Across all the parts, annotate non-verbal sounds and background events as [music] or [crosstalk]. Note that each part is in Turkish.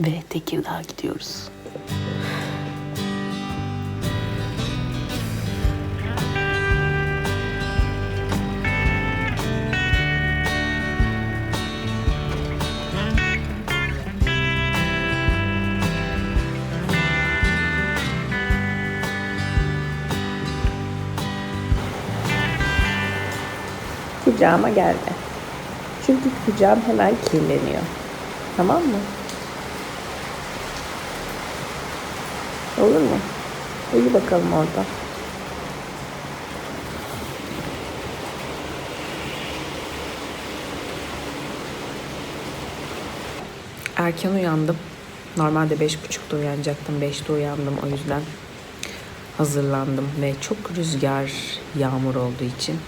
ve Tekirdağ'a gidiyoruz. Kucağıma gelme. Çünkü kucağım hemen kirleniyor. Tamam mı? Olur mu? Uyu bakalım orada. Erken uyandım. Normalde beş buçukta uyanacaktım. Beşte uyandım o yüzden hazırlandım ve çok rüzgar, yağmur olduğu için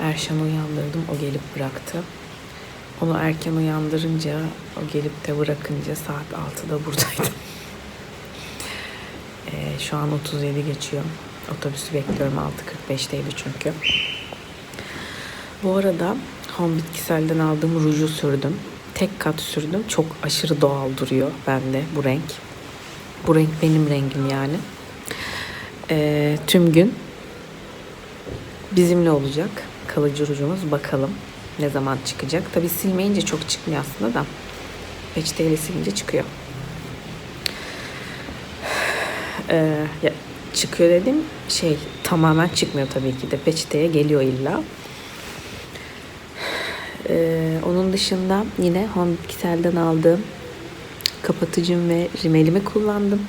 Erşan'ı uyandırdım. O gelip bıraktı. Onu erken uyandırınca, o gelip de bırakınca saat 6'da buradaydım. [laughs] Şu an 37 geçiyor. Otobüsü bekliyorum. 6.45'teydi çünkü. Bu arada Home Bitkisel'den aldığım ruju sürdüm. Tek kat sürdüm. Çok aşırı doğal duruyor bende bu renk. Bu renk benim rengim yani. Ee, tüm gün bizimle olacak kalıcı rujumuz. Bakalım ne zaman çıkacak. Tabi silmeyince çok çıkmıyor aslında da. Peçeteyle silince çıkıyor. Ee, ya, çıkıyor dedim şey tamamen çıkmıyor tabii ki de. Peçeteye geliyor illa. Ee, onun dışında yine Home Bitkisel'den aldığım kapatıcım ve rimelimi kullandım.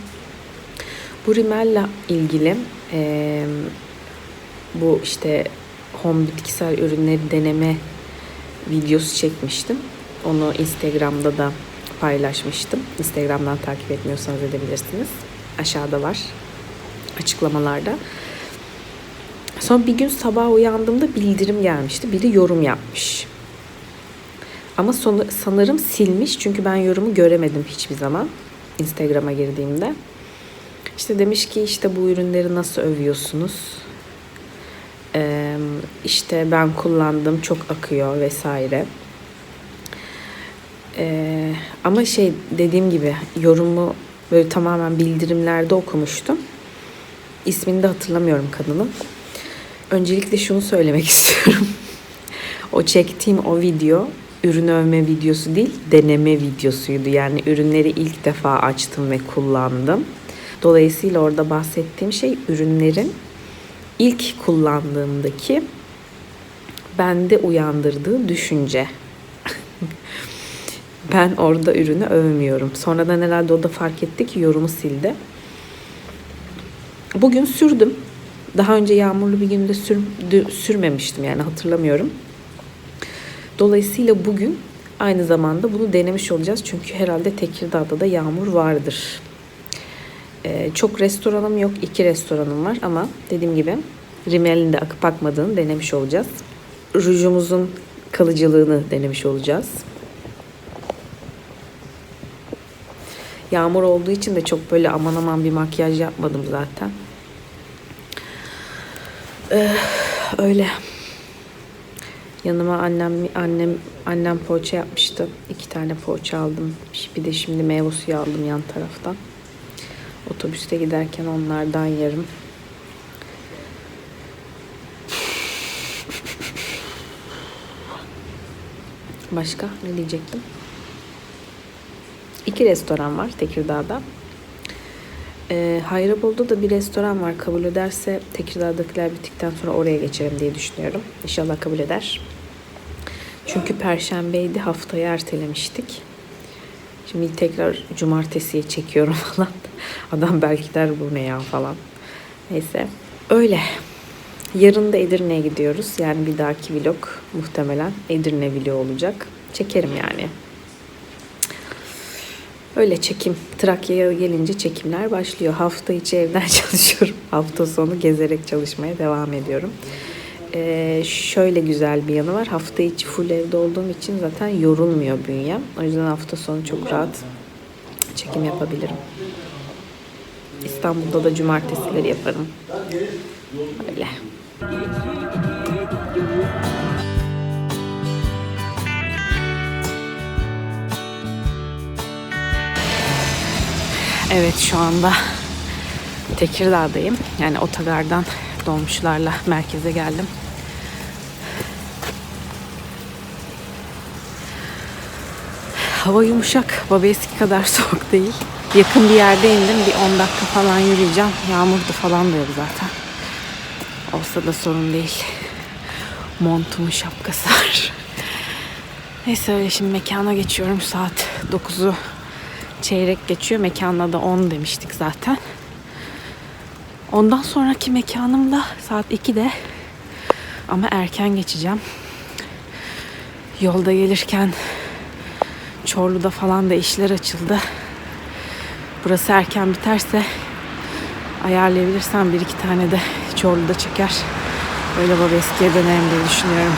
Bu rimelle ilgili e, bu işte home bitkisel ürünleri deneme videosu çekmiştim. Onu Instagram'da da paylaşmıştım. Instagram'dan takip etmiyorsanız edebilirsiniz. Aşağıda var. Açıklamalarda. Son bir gün sabah uyandığımda bildirim gelmişti. Biri yorum yapmış. Ama son, sanırım silmiş çünkü ben yorumu göremedim hiçbir zaman Instagram'a girdiğimde. İşte demiş ki işte bu ürünleri nasıl övüyorsunuz? Ee, işte ben kullandım çok akıyor vesaire. Ee, ama şey dediğim gibi yorumu böyle tamamen bildirimlerde okumuştum. İsmini de hatırlamıyorum kadının. Öncelikle şunu söylemek [laughs] istiyorum. o çektiğim o video ürün övme videosu değil, deneme videosuydu. Yani ürünleri ilk defa açtım ve kullandım. Dolayısıyla orada bahsettiğim şey ürünlerin ilk kullandığımdaki bende uyandırdığı düşünce. [laughs] ben orada ürünü övmüyorum. Sonradan herhalde o da fark etti ki yorumu sildi. Bugün sürdüm. Daha önce yağmurlu bir günde sür, sürmemiştim yani hatırlamıyorum. Dolayısıyla bugün aynı zamanda bunu denemiş olacağız. Çünkü herhalde Tekirdağ'da da yağmur vardır. Ee, çok restoranım yok. iki restoranım var ama dediğim gibi rimelin de akıp akmadığını denemiş olacağız. Rujumuzun kalıcılığını denemiş olacağız. Yağmur olduğu için de çok böyle aman aman bir makyaj yapmadım zaten. Ee, öyle. Yanıma annem annem annem poğaça yapmıştı. İki tane poğaça aldım. Bir de şimdi meyve suyu aldım yan taraftan. Otobüste giderken onlardan yerim. Başka ne diyecektim? İki restoran var Tekirdağ'da. E, Hayrabol'da da bir restoran var. Kabul ederse Tekirdağ'dakiler bittikten sonra oraya geçerim diye düşünüyorum. İnşallah kabul eder. Çünkü Perşembeydi haftaya ertelemiştik. Şimdi tekrar cumartesiye çekiyorum [laughs] falan. Adam belki der bu ne ya falan. Neyse öyle. Yarın da Edirne'ye gidiyoruz. Yani bir dahaki vlog muhtemelen Edirne vlog olacak. Çekerim yani. Öyle çekim. Trakya'ya gelince çekimler başlıyor. Hafta içi evden [laughs] çalışıyorum. Hafta sonu gezerek çalışmaya devam ediyorum. Ee, şöyle güzel bir yanı var. Hafta içi full evde olduğum için zaten yorulmuyor bünyem. O yüzden hafta sonu çok rahat çekim yapabilirim. İstanbul'da da cumartesileri yaparım. Öyle. Evet şu anda Tekirdağ'dayım. Yani otogardan dolmuşlarla merkeze geldim. Hava yumuşak. Baba eski kadar [laughs] soğuk değil. Yakın bir yerde indim. Bir 10 dakika falan yürüyeceğim. Yağmur da falan da yok zaten. Olsa da sorun değil. Montumun şapkası var. [laughs] Neyse öyle şimdi mekana geçiyorum. Saat 9'u çeyrek geçiyor. Mekanda da 10 demiştik zaten. Ondan sonraki mekanım da saat 2'de. Ama erken geçeceğim. Yolda gelirken Çorlu'da falan da işler açıldı. Burası erken biterse ayarlayabilirsem bir iki tane de Çorlu'da çeker. Öyle baba eskiye dönerim diye düşünüyorum.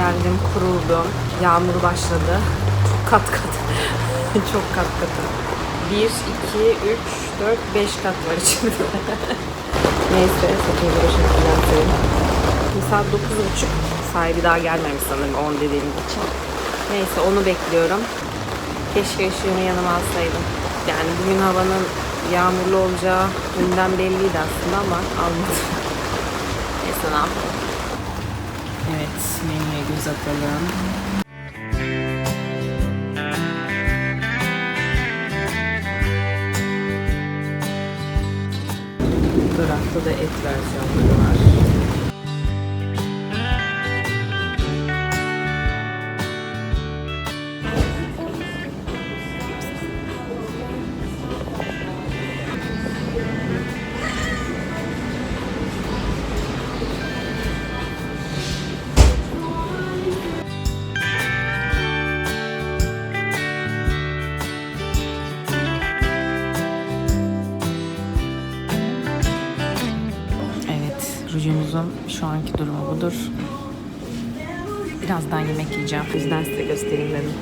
Geldim, kuruldum. Yağmur başladı. Kat kat. [laughs] Çok kat katı. 1, 2, 3, 4, 5 kat var içinde. [laughs] Neyse, broşunu düzelteyim. Şimdi saat 9.30. Sahibi daha gelmemiş sanırım 10 dediğim için. Neyse onu bekliyorum. Keşke ışığımı yanıma alsaydım. Yani bugün havanın yağmurlu olacağı dünden belliydi aslında ama almadım. [laughs] Neyse ne yapalım. Evet, menüye göz atalım. Durakta da et versiyonları var. Şu anki durumu budur. Birazdan yemek yiyeceğim. O yüzden size göstereyim dedim.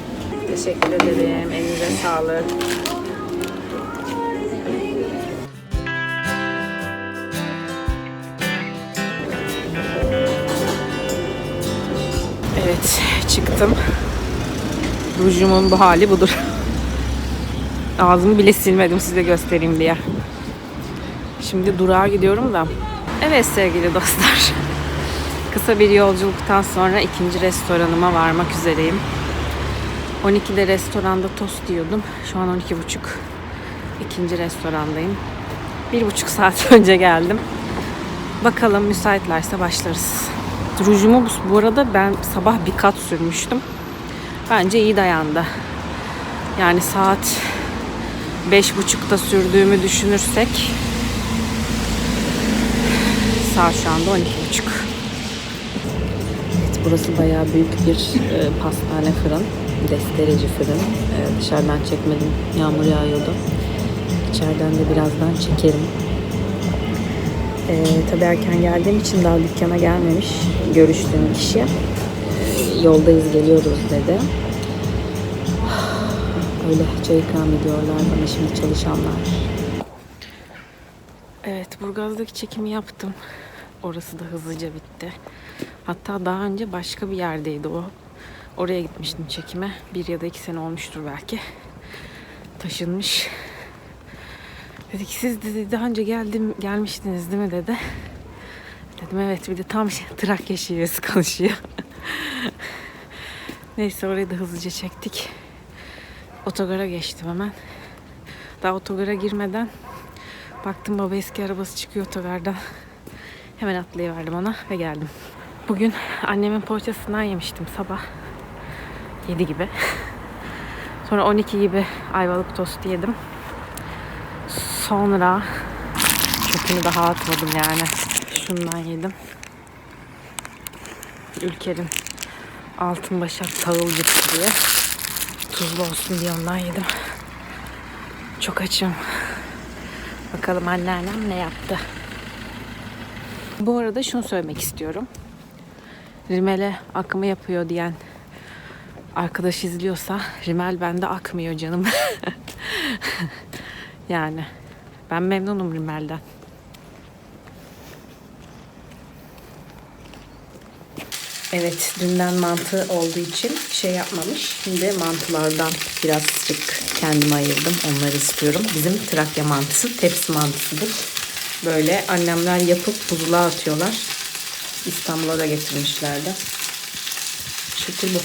Teşekkür ederim. Elinize sağlık. Evet, çıktım. Rujumun bu hali budur. Ağzımı bile silmedim size göstereyim diye. Şimdi durağa gidiyorum da. Evet sevgili dostlar. [laughs] Kısa bir yolculuktan sonra ikinci restoranıma varmak üzereyim. 12'de restoranda tost yiyordum. Şu an 12.30. İkinci restorandayım. Bir buçuk saat [laughs] önce geldim. Bakalım müsaitlerse başlarız. Rujumu bu arada ben sabah bir kat sürmüştüm. Bence iyi dayandı. Yani saat beş buçukta sürdüğümü düşünürsek Saat şu anda 12.30. Evet, burası bayağı büyük bir e, pastane fırın. Destereci fırın. E, dışarıdan çekmedim. Yağmur yağıyordu. İçeriden de birazdan çekerim. E, tabii erken geldiğim için daha dükkana gelmemiş görüştüğüm kişi. E, yoldayız geliyoruz dedi. [sighs] Öyle çay ikram ediyorlar bana şimdi çalışanlar. Evet, Burgaz'daki çekimi yaptım. Orası da hızlıca bitti. Hatta daha önce başka bir yerdeydi o. Oraya gitmiştim çekime. Bir ya da iki sene olmuştur belki. Taşınmış. Dedi ki siz dedi daha önce geldim gelmiştiniz değil mi dedi. Dedim evet bir de tam şey, Trakya şivesi konuşuyor. [laughs] Neyse orayı da hızlıca çektik. Otogara geçtim hemen. Daha otogara girmeden Baktım baba eski arabası çıkıyor otogardan. Hemen atlayıverdim ona ve geldim. Bugün annemin poğaçasından yemiştim sabah. 7 gibi. Sonra 12 gibi ayvalık tost yedim. Sonra çöpünü daha atmadım yani. Şundan yedim. Ülker'in altın başak tahıl cipsi diye. Tuzlu olsun diye ondan yedim. Çok açım. Bakalım anneannem ne yaptı. Bu arada şunu söylemek istiyorum. Rimele akımı yapıyor diyen arkadaş izliyorsa rimel bende akmıyor canım. [laughs] yani ben memnunum rimelden. Evet, dünden mantı olduğu için şey yapmamış. Şimdi mantılardan birazcık kendime ayırdım. Onları istiyorum. Bizim Trakya mantısı tepsi mantısıdır. Böyle annemler yapıp buzluğa atıyorlar. İstanbul'a da getirmişlerdi. Şekil bu.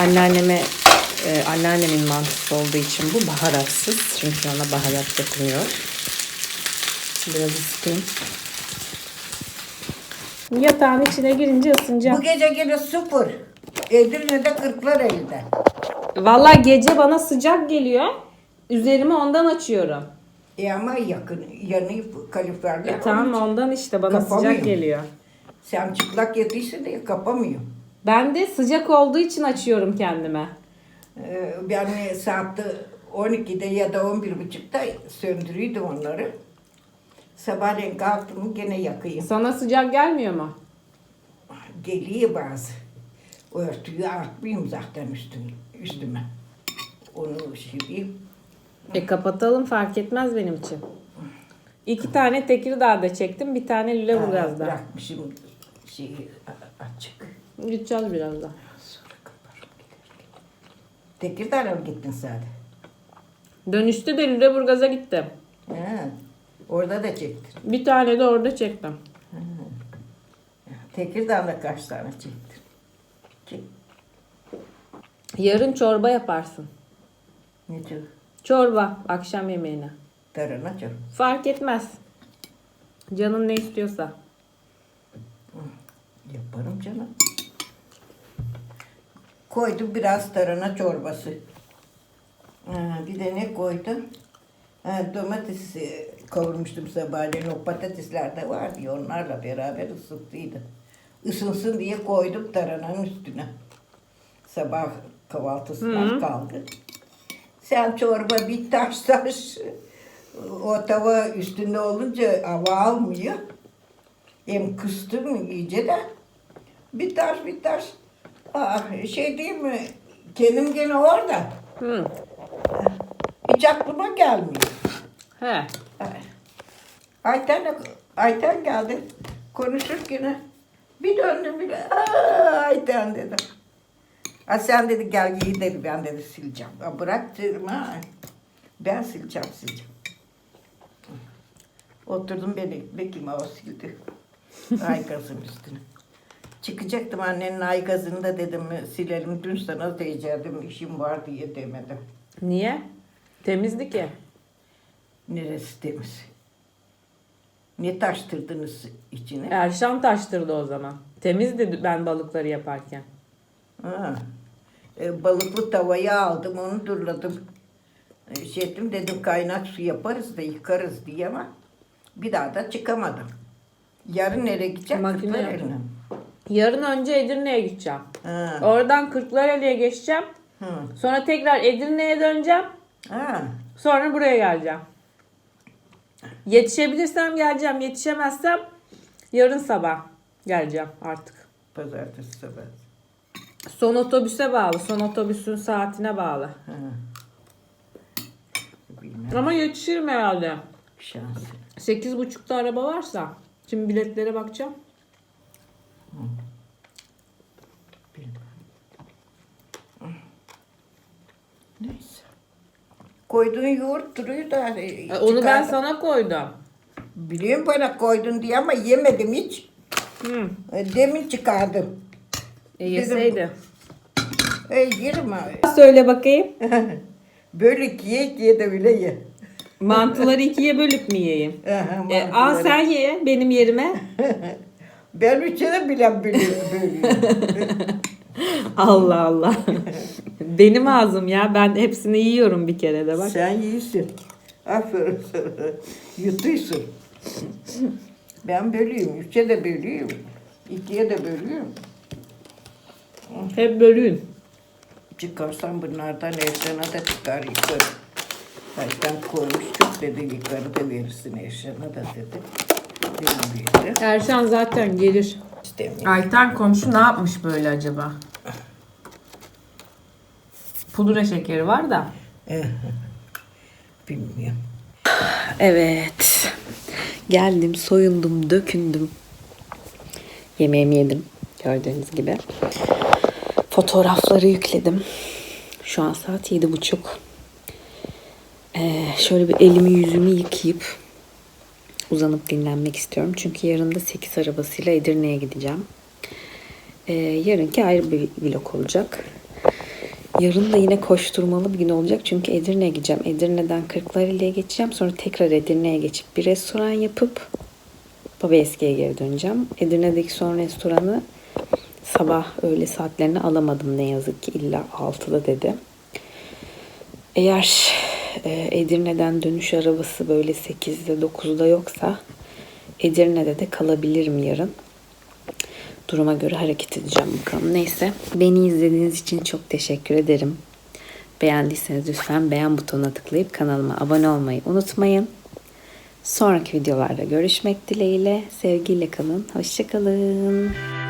Anneanneme e, anneannemin mantısı olduğu için bu baharatsız. Çünkü ona baharat dokunuyor. Biraz ısıtayım. Yatağın içine girince ısınacak. Bu gece gene sıfır. Edirne'de kırklar elde. Valla gece bana sıcak geliyor. Üzerimi ondan açıyorum. E ama yakın, yanı kaliferler. E tamam ondan işte bana Kapamıyor. sıcak geliyor. Sen çıplak yatıysa diye kapamıyor. Ben de sıcak olduğu için açıyorum kendime. Ee, ben saatte 12'de ya da 11.30'da söndürüyordum onları. Sabahleyin kalktım gene yakayım. Sana sıcak gelmiyor mu? Geliyor bazı. Örtüyü artmayayım zaten üstüme. üstüme. Onu şey E kapatalım fark etmez benim için. İki tane Tekirdağ'da çektim, bir tane Lüleburgaz'da. Bırakmışım şeyi a- açık. Gideceğiz birazdan. Sonra kaparım giderken. Tekirdağ'a mı gittin sen? Dönüşte de Lüleburgaz'a gittim. Ha, orada da çektin. Bir tane de orada çektim. Tekirdağ'da kaç tane çektin? Ki, Yarın çorba yaparsın. ne çok? Çorba akşam yemeğine. Tarhana çok. Fark etmez. Canın ne istiyorsa. Yaparım canım. Koydum biraz tarhana çorbası. Ha, bir de ne koydum? Ha, domates e, kavurmuştum sabahleyin. O patatesler de vardı ya onlarla beraber ısıttıydım. Isınsın diye koydum tarhananın üstüne. Sabah kahvaltısından kaldı. Sen çorba bir taş taş o tava üstünde olunca hava almıyor. Hem kıstım iyice de bir taş bir taş. Aa, şey değil mi? Kendim gene orada. Hı. Hiç aklıma gelmiyor. He. Ayten, Ayten geldi. Konuşurken bir döndüm bile. Aa, Ayten dedim. Ha sen dedi gel giy dedi ben dedi sileceğim. Ha, bırak dedim ha. Ben sileceğim sileceğim. Oturdum beni Bekim o sildi. [laughs] Ay gazın üstüne. Çıkacaktım annenin ay gazını da dedim silelim dün sana diyecektim işim var diye demedim. Niye? Temizdi ki. Neresi temiz? Ne taştırdınız içine? Erşan taştırdı o zaman. Temizdi ben balıkları yaparken. Ha. E, balıklı tavayı aldım, onu durladım. E, şey ettim, dedim kaynak su yaparız da yıkarız diye ama bir daha da çıkamadım. Yarın nereye gideceğim? Makine Kırklareli'ne. Yarın önce Edirne'ye gideceğim. Ha. Oradan Kırklareli'ye geçeceğim. Hı. Sonra tekrar Edirne'ye döneceğim. Ha. Sonra buraya geleceğim. Yetişebilirsem geleceğim. Yetişemezsem yarın sabah geleceğim artık. Pazartesi sabah. Son otobüse bağlı. Son otobüsün saatine bağlı. Ha. Bilmem. Ama yetişirim herhalde. Şans. Sekiz buçukta araba varsa. Şimdi biletlere bakacağım. Bilmem. Neyse. Koyduğun yoğurt duruyor da. e, E, Onu ben sana koydum. Biliyorum bana koydun diye ama yemedim hiç. Hı. E, Demin çıkardım. E, yeseydi. E, yerim abi. Söyle bakayım. [laughs] Böyle kiye kiye de bile ye. [laughs] Mantıları ikiye bölüp mü yiyeyim? Aha, E, al mantıları. sen ye benim yerime. [laughs] Ben üçe de bile bölüyorum. bölüyorum. Allah Allah. benim ağzım ya. Ben hepsini yiyorum bir kere de bak. Sen iyisin. Aferin sana. Yutuyorsun. Ben bölüyorum. Üçe de bölüyorum. İkiye de bölüyorum. Hep bölüyün. Çıkarsam bunlardan Erşan'a da çıkar yukarı. Zaten koymuştuk dedi yukarı da verirsin Erşan'a da dedi. Verdi. Erşan zaten gelir. Ayten komşu ne yapmış böyle acaba? Pudra şekeri var da. [laughs] Bilmiyorum. Evet. Geldim, soyundum, dökündüm. Yemeğimi yedim. Gördüğünüz gibi. Fotoğrafları yükledim. Şu an saat yedi buçuk. Ee, şöyle bir elimi yüzümü yıkayıp uzanıp dinlenmek istiyorum. Çünkü yarın da 8 arabasıyla Edirne'ye gideceğim. Ee, yarınki ayrı bir vlog olacak. Yarın da yine koşturmalı bir gün olacak. Çünkü Edirne'ye gideceğim. Edirne'den Kırklareli'ye geçeceğim. Sonra tekrar Edirne'ye geçip bir restoran yapıp Baba Eski'ye geri döneceğim. Edirne'deki son restoranı sabah öğle saatlerini alamadım ne yazık ki. illa 6'da dedi. Eğer e, Edirne'den dönüş arabası böyle 8'de 9'da yoksa Edirne'de de kalabilirim yarın. Duruma göre hareket edeceğim bakalım. Neyse beni izlediğiniz için çok teşekkür ederim. Beğendiyseniz lütfen beğen butonuna tıklayıp kanalıma abone olmayı unutmayın. Sonraki videolarda görüşmek dileğiyle. Sevgiyle kalın. Hoşçakalın.